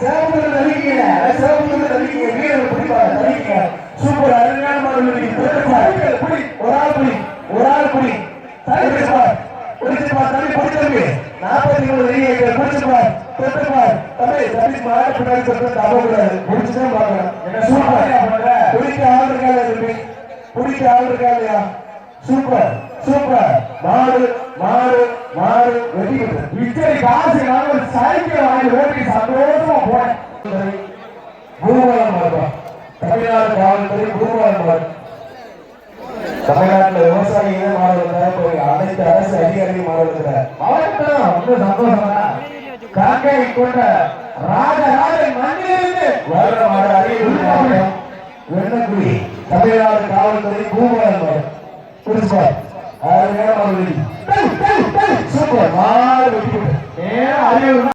சேவத்துல தலிக்கல சேவத்துல பிடிப்பா தலிக்க சூப்பர் அருமையான தொட்டுப்பா புடி ஒரு ஆள் புடி ஒரு ஆள் புடி தலிப்பா புடிச்சுப்பா தம்பி புடி தம்பி நாற்பத்தி மூணு வெளியே புடிச்சுப்பா தொட்டுப்பா தம்பி தம்பி மாடு பின்னாடி தொட்டு தப்ப கூடாது. புடிச்சுதான் பார்க்கணும். சூப்பர். புடிக்க ஆள் இருக்காது தம்பி? புடிக்க ஆள் இருக்கா இல்லையா? Super super. மாடு மாடு மாடு பெற்றது இத்தனை காசு நான் ஒரு சைக்கிள் வாங்கி ஓட்டி சந்தோஷமா போனேன் தமிழ்நாடு காவல்துறை பூமலம் தமிழ்நாட்டில் தமிழ்நாட்டுல விவசாயிகளே அனைத்து அரசு அதிகாரிகள் மாறுவதில்லை அவருக்கு ரொம்ப சந்தோஷம் தான் கொண்ட ராஜராஜன் மண்ணிலிருந்து மாவட்டம் வெண்ணக்குடி தமிழ்நாடு காவல்துறை மாறு அருமையான சூப்பர். வெட்டி நேரம் அறிவு